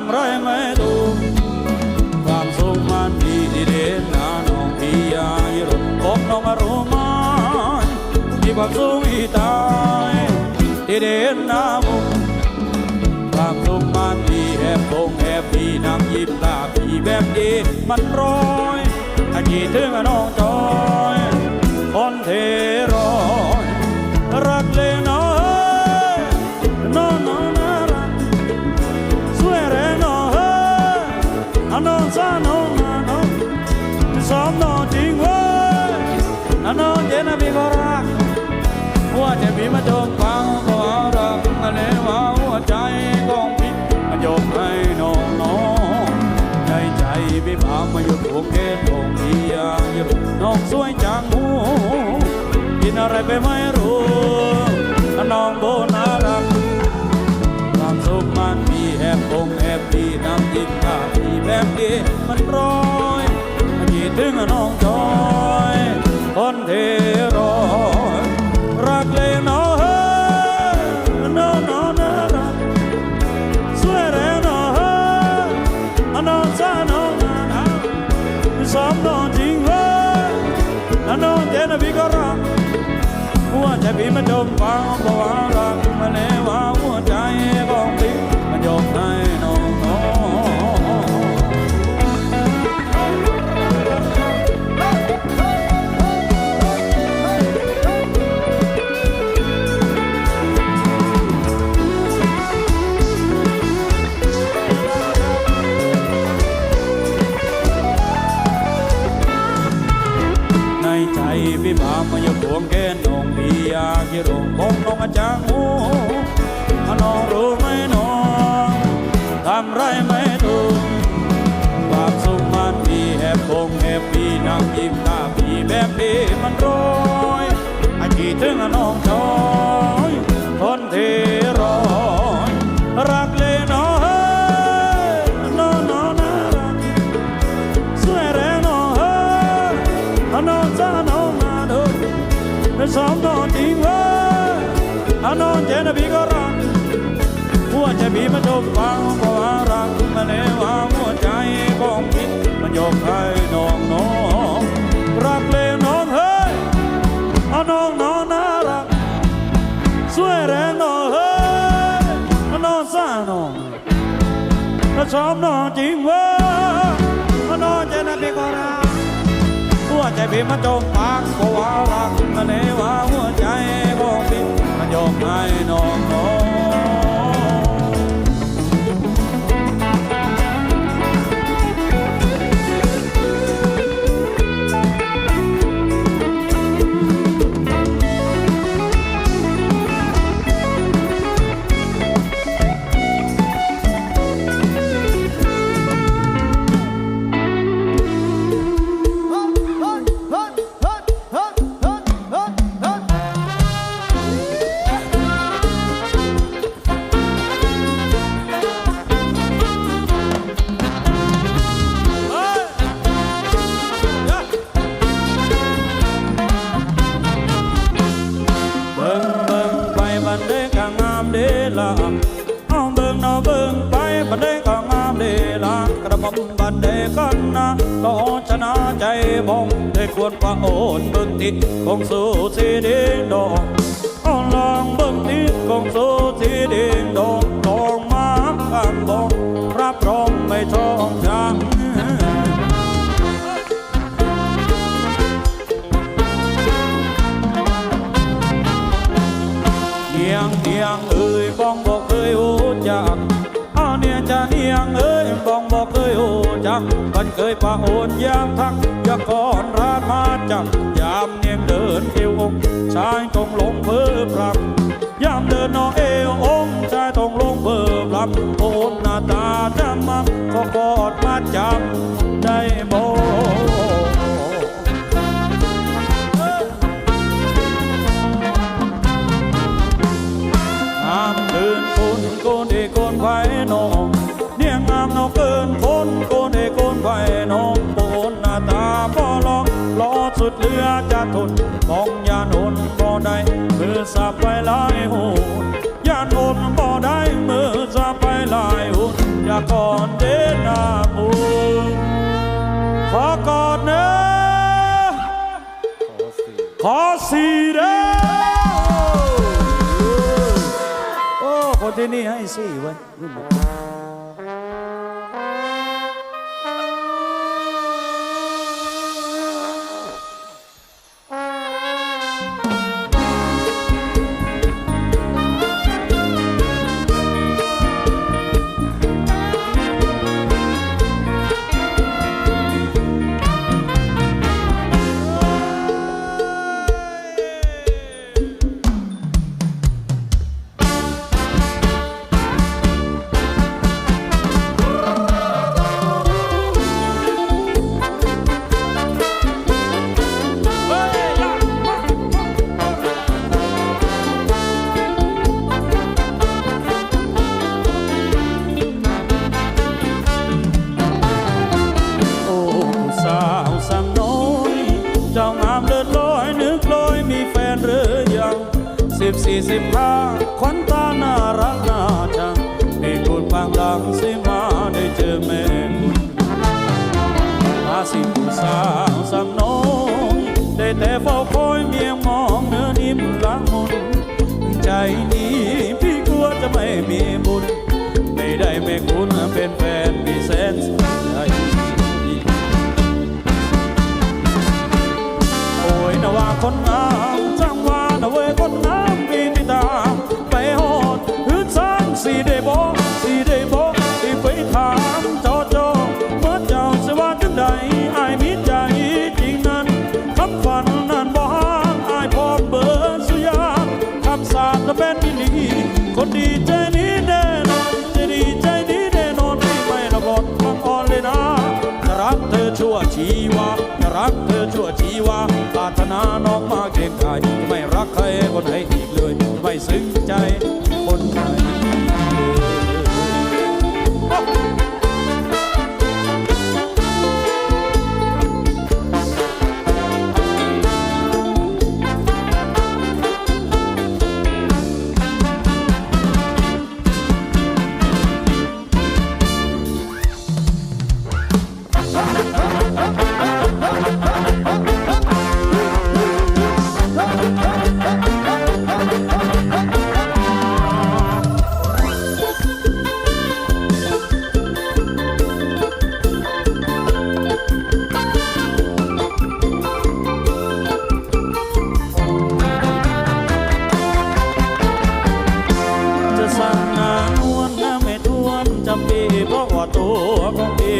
ำไรไม่ถูความสุขมันมีที่เด่นนะน้องพี่ยาอีโรงบอกนกมารู้ไหมมีความสุขที่ตายที่เด่นนะมุกความสุขมันมีแอบคงแอบปีน้ำยิ้มตาปีแบบนี้มันร้อยอาจีถึงน้องจอย อะไรไปไม่รู้น้องโบน่ารักความสุขมันมีแอบคงแอบดีน้ำยิ้มตาดีแบบดีมันร้อยกี่ถึงน้องจอย คนเทรอ มันจมฟังเพราะว่ารักมันเอว่าหัวใจของพี่มันยกให้น้องน้องในใจพี่บามาอยู่พวงแกนน้องพี่อ ยากจะร้องของน้องอาจารย์หูน้องรู้ไหมน้องทำไรไม่ถูกความสุขมันมีแอบคงแอบปีนั่งยิ้มตาพี่แบบนี้มันร้อยอาจีถึงน้องจอย มันจมฟังเพราะว่ารักมันเลว่าหัวใจของพี่มันยกให้น้องน้องรักเลยน้องเฮ้ยน้องน้องน่ารักสวยแรงน้องเฮ้ยน้องจ้าน้องถ้าชอบน้องจริงเว้ยน้องจะนับพี่ก็รักหัวใจพี่มันจมปักเพราะว่ารักมันเลว่าหัว เดกันนะต่อชนะใจบงได้ควรประโอนบึงติดคงสู้สีดิงดองอลองบึงติดคงสู้สีดิงดอง จักมันเคยปะโอนยามทักยากก่อนรานมาจับยามเนียงเดินเอวอกชายตรงลงเพื่ อ้คนที่นี่ใสิบสี่สิบห้าขวัญตาน่ารักน่าชังให้พูดบางดังสิมาได้เจอแม่คุณมาสิผู้สาวสามน้อยได้แต่เฝ้าคอยเมียมองเนื้อนิ่มละมุนใจนี้พี่กลัวจะไม่มีบุญ ไม่ได้แม่คุณเป็นแฟนพี่แสนสุขใจโอ้ยนะว่าคนงาม ชีวาจะรักเธอชั่วชีวาปรารถนาน้องมาเกรงกายจะไม่รักใครคนไหนอีกเลย ไม่ซึ้งใจ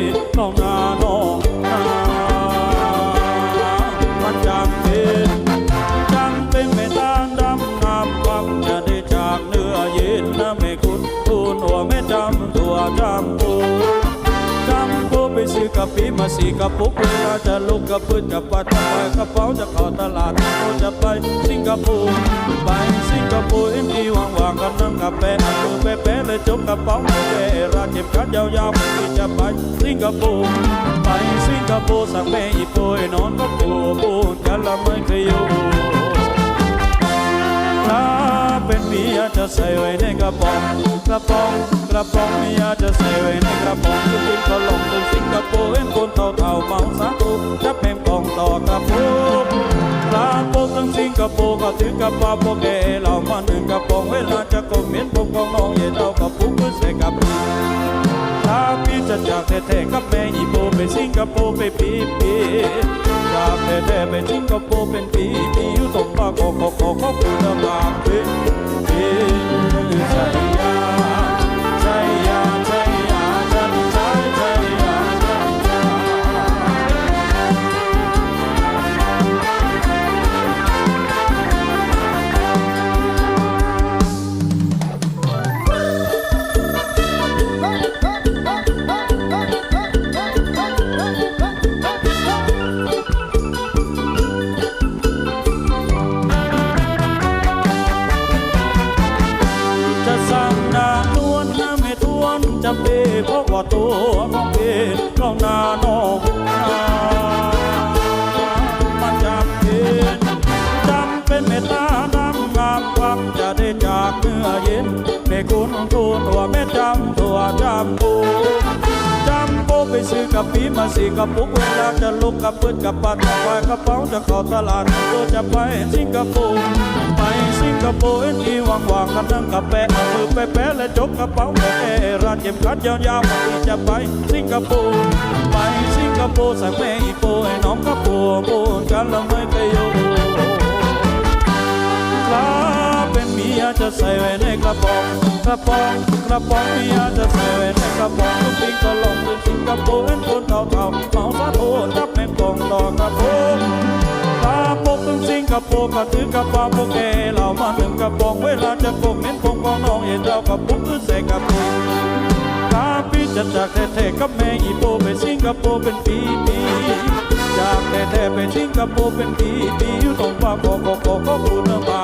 ของพี่ต้องนาน้องนามันจำเป็นจำเป็นไม่ต่างดำน้ำฟังจะได้จากเนื้อเย็นนะไม่คุณทูนหัวไม่จำตัวจำ กะปิมาสีกะปุกเวลาจะลุกกะปืนกับปัดไปกระเป๋าจะเข้าตลาดโอจะไปสิงคโปร์ไปสิงคโปร์เอ็มดีว่างๆกันนั่งกับแปะมือแปะเลยจกกระเป๋าเวลาเก็บขัดยาวๆที่จะไปสิงคโปร์ไปสิงคโปร์สักแม่อีโปยนอนก็ปูปูกันละไม่เคยอยู่ เป็นเมียจะใส่ไว้ในกระป๋อง กระป๋อง กระป๋องเมียจะใส่ไว้ในกระป๋องคือบินก็ลงถึงสิงคโปร์เห็นคนเท่าเท่าเมาสาตูจะเพมกองต่อกระปุกลาโปถึงสิงคโปร์ก็ถือกระป๋าโปเกเรามาหนึ่งกระป๋องเวลาจะกดเม็ดผมของน้องเย็นเอากระปุกมือใส่กระปุกถ้าพี่จะจากแท้ๆกับแม่อีโป ไปสิงคโปร์ไปปีปีจากแท้ๆไปสิงคโปร์เป็นปีปีอยู่ตรงปากขอขอขอขอคุณมากเป็นเป็นใส่ จำเป็นเพราะว่าตัวของเองน้องนาน้องนามันจำเป็นจำเป็นเมตตาน้ำงามหวังจะได้จากเมื่อเย็นแม่คุณทูตัวแม่จำตัวจำกู กับปีมาสีกับปุกเวลาจะลุกกับปืนกับปัดกับไฟกระเป๋าจะเข้าตลาดก็จะไปสิงคโปร์ไปสิงคโปร์เอ็นที่วางวางกันนั่งกับแปะเอามือไปแปะและจกกระเป๋าแปะร้านเก็บขัดยาวๆที่จะไปสิงคโปร์ไปสิงคโปร์สั่แม่อีโปให้น้องกระปูปูกันละไม่เคยอยู่ ใส่ไว้ในกระป๋อง กระป๋อง กระป๋องเมียจะใส่ไว้ในกระป๋องทุกปีก็ลงถึงสิงคโปร์เห็นคนเท่าเท่าเมาซาโทจับแมงกองดอกระโปงตาปกถึงสิงคโปร์ก็ถือกระป๋าโปแกเรามาถึงกระป๋องเวลาจะกงเห็นพงของน้องเห็นเรากับปุ๊บคือใส่กระปุกตาพี่จะจากแท้ๆกับแม่อีโปไปสิงคโปร์เป็นปีปีจากแท้ๆไปสิงคโปร์เป็นปีปีอยู่ตรงปากโกโกโกโกบูนมา